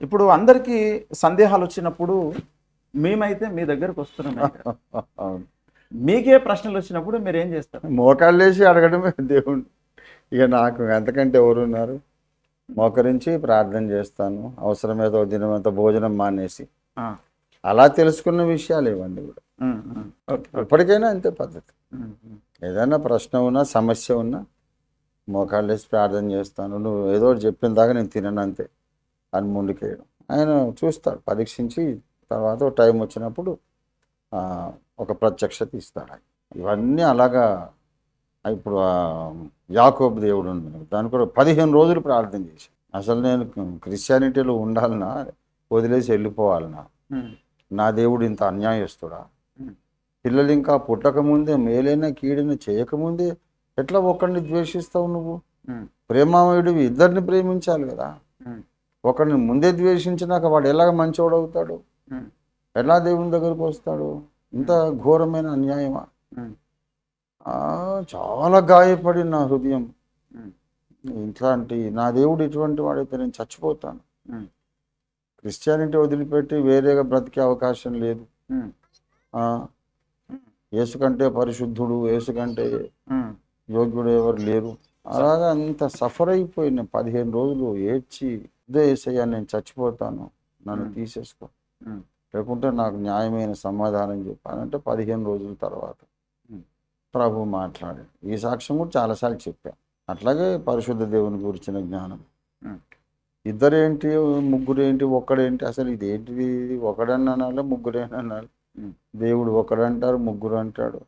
ఇప్పుడు అందరికీ సందేహాలు వచ్చినప్పుడు మేమైతే మీ దగ్గరకు వస్తున్నాం మీకే ప్రశ్నలు వచ్చినప్పుడు మీరు ఏం చేస్తారు? మోకాళ్ళు వేసి అడగడమే దేవుడు ఇక నాకు ఎంతకంటే ఎవరున్నారు? మోకరించి ప్రార్థన చేస్తాను. అవసరమేదో దినమంత భోజనం మానేసి. అలా తెలుసుకున్న విషయాలు ఇవ్వండి కూడా. ఎప్పటికైనా అంతే పద్ధతి. ఏదైనా ప్రశ్న ఉన్నా సమస్య ఉన్నా మోకాళ్ళు వేసి ప్రార్థన చేస్తాను. నువ్వు ఏదో చెప్పిన దాకా నేను తినను అంతే. అని ముందుకేయడం ఆయన చూస్తాడు పరీక్షించి తర్వాత టైం వచ్చినప్పుడు ఒక ప్రత్యక్షత ఇస్తాడు ఆయన. ఇవన్నీ అలాగా ఇప్పుడు యాకోబు దేవుడు ఉన్నాడు దాని కూడా పదిహేను రోజులు ప్రార్థన చేసి అసలు నేను క్రిస్టియానిటీలో ఉండాలనా? వదిలేసి వెళ్ళిపోవాలనా? ఉమ్, నా దేవుడు ఇంత అన్యాయస్తుడా? పిల్లలు ఇంకా పుట్టకముందే మేలైన కీడిన చేయకముందే ఎట్లా ఒకరిని ద్వేషిస్తావు నువ్వు? ప్రేమామయుడివి ఇద్దరిని ప్రేమించాలి కదా. ఒకరిని ముందే ద్వేషించినాక వాడు ఎలాగ మంచివాడు అవుతాడు ఎలా దేవుని దగ్గరికి వస్తాడు? ఇంత ఘోరమైన అన్యాయమా? చాలా గాయపడి నా హృదయం. ఇట్లాంటి నా దేవుడు ఇటువంటి వాడైతే నేను చచ్చిపోతాను. క్రిస్టియానిటీ వదిలిపెట్టి వేరేగా బ్రతికే అవకాశం లేదు. ఉమ్, ఆ, యేసు కంటే పరిశుద్ధుడు యేసు కంటే ఉమ్, యోగ్యుడు ఎవరు లేరు. అలాగా అంత సఫర్ అయిపోయిన పదిహేను రోజులు ఏడ్చి ఇదే ఏసయ్యా నేను చచ్చిపోతాను నన్ను. తీసేసుకో. లేకుంటే నాకు న్యాయమైన సమాధానం చెప్పానంటే పదిహేను రోజుల తర్వాత. ప్రభు మాట్లాడాడు ఈ సాక్ష్యం కూడా చాలాసార్లు చెప్పాను అట్లాగే పరిశుద్ధ దేవుని గురించిన జ్ఞానం. ఇద్దరేంటి ముగ్గురేంటి ఒక్కడేంటి అసలు ఇది ఏంటిది ఒకడని అనాలి ముగ్గురేని అనాలి. దేవుడు ఒకడంటారు ముగ్గురు అంటాడు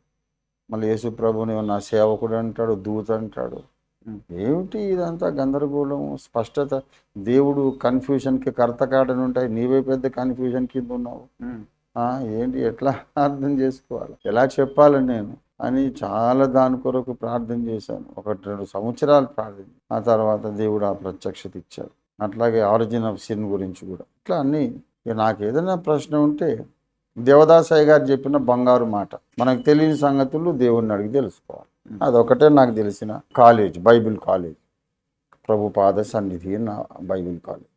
మళ్ళీ యేసు ప్రభుని నా సేవకుడు అంటాడు దూత అంటాడు. ఏమిటి ఇదంతా గందరగోళం స్పష్టత? దేవుడు కన్ఫ్యూజన్కి కర్తకాడని ఉంటాయి నీవే పెద్ద కన్ఫ్యూజన్ కింద ఉన్నావు. ఏంటి? ఎట్లా అర్థం చేసుకోవాలి? ఎలా చెప్పాలి నేను? అని చాలా దాని కొరకు ప్రార్థన చేశాను. ఒకటి రెండు సంవత్సరాలు ప్రార్థన ఆ తర్వాత దేవుడు ఆ ప్రత్యక్షత ఇచ్చాడు. అట్లాగే ఆరిజిన్ ఆఫ్ సిన్ గురించి కూడా. ఇట్లా అన్నీ. నాకు ఏదైనా ప్రశ్న ఉంటే దేవదాసయ్య గారు చెప్పిన బంగారు మాట. మనకు తెలియని సంగతులు దేవుడిని అడిగి తెలుసుకోవాలి. అదొకటే నాకు తెలిసిన కాలేజ్ బైబిల్ కాలేజ్. ప్రభు పాద సన్నిధి నా బైబిల్ కాలేజ్.